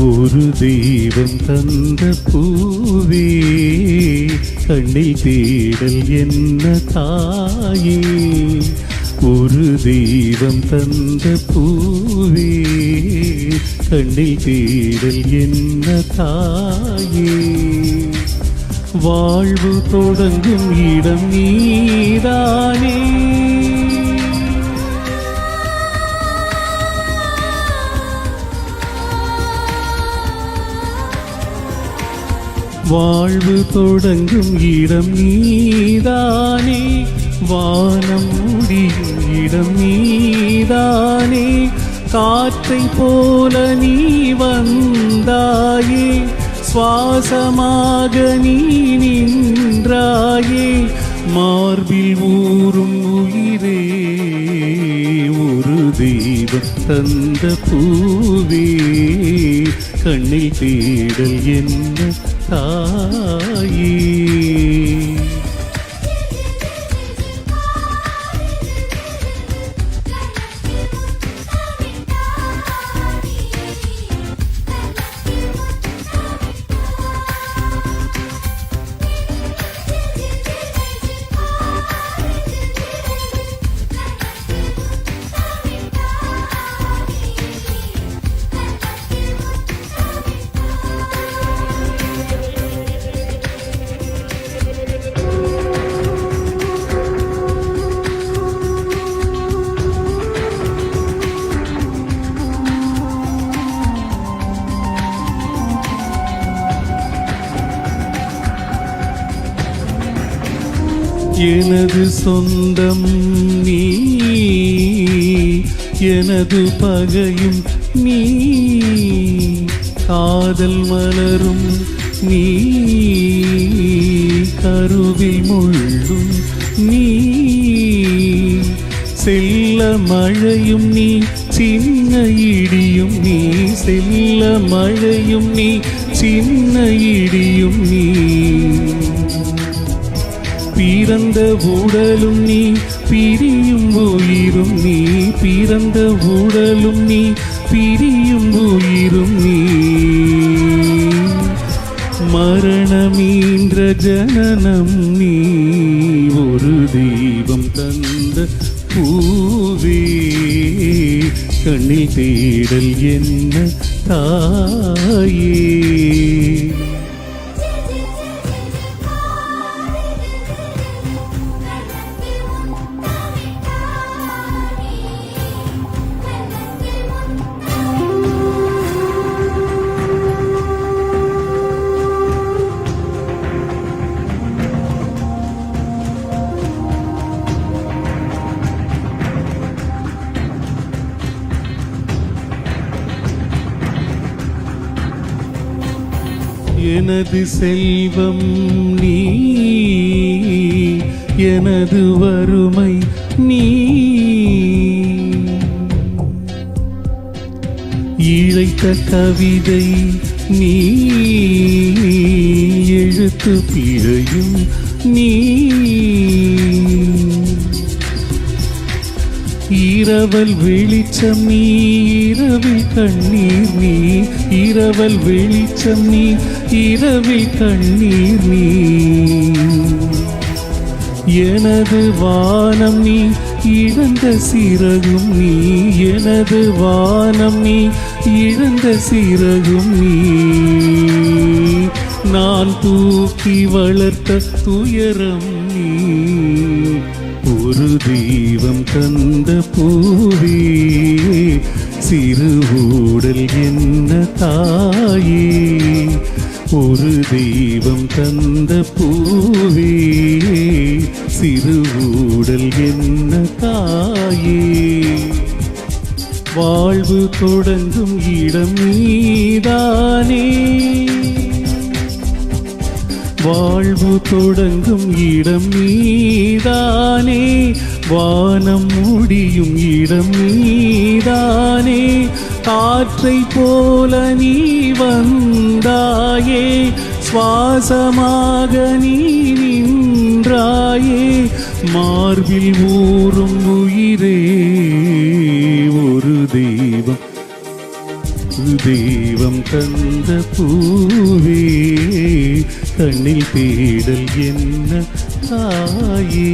ஒரு தெய்வம் தந்த பூவே கண்ணை தேடல் என்ன தாயே? ஒரு தெய்வம் தந்த பூவே கண்ணை தேடல் என்ன தாயே? வாழ்வு தொடங்கும் இடம் நீதானே. வாழ்வு தொடங்கும் இடம் நீதானே. வானம் முடியும் இடம் நீதானே. காற்றை போல நீ வந்தாயே. சுவாசமாக நீ நின்றாயே. மார்பில் ஊறும் உயிரே ஒரு தெய்வம் தந்த பூவே. கண்ணில் தேடல் என்ன தாயே எனது சொந்தம் நீ எனது பகையும் நீ. காதல் மலரும் நீ கருவில் முள்ளும் நீ. செல்ல மழையும் நீ சின்ன இடியும் நீ. செல்ல மழையும் நீ சின்ன இடியும் நீ. பிறந்த உடலும் நீ பிரியும் உயிரும் நீ பிறந்த உடலும் நீ பிரியும் உயிரும் நீ. மரணமீன்ற ஜனனம் நீ ஒரு தெய்வம் தந்த பூவே. கண்ணில் தேடல் என்ன தாயே? எனது செல்வம் நீ எனது வறுமை நீ. இழைத்த கவிதை நீ எழுத்து பிழையும் நீ. இரவல் வெளிச்சம் நீ இரவில் கண்ணீர் நீ. இரவல் வெளிச்சம் நீ இரவில் கண்ணீர் நீ. எனது வானம் நீ இழந்த சிறகும் நீ. எனது வானம் நீ இழந்த சிறகும் நீ. நான் தூக்கி வளர்த்த துயரம் நீ. ஒரு தெய்வம் தந்த பூவே சிறு ஊடல் என்ன தாயே? ஒரு தெய்வம் தந்த பூவே சிறு ஊடல் என்ன தாயே? வாழ்வு தொடங்கும் இடம் நீதானே? வாழ்வு தொடங்கும் இடம் நீதானே. வானம் முடியும் இடம் நீதானே. காற்றை போல நீ வந்தாயே. சுவாசமாக நீ நின்றாயே. மார்பில் ஊறும் உயிரே ஒரு தெய்வம். தெய்வம் தந்த பூவே கண்ணில் தேடல் என்ன தாயே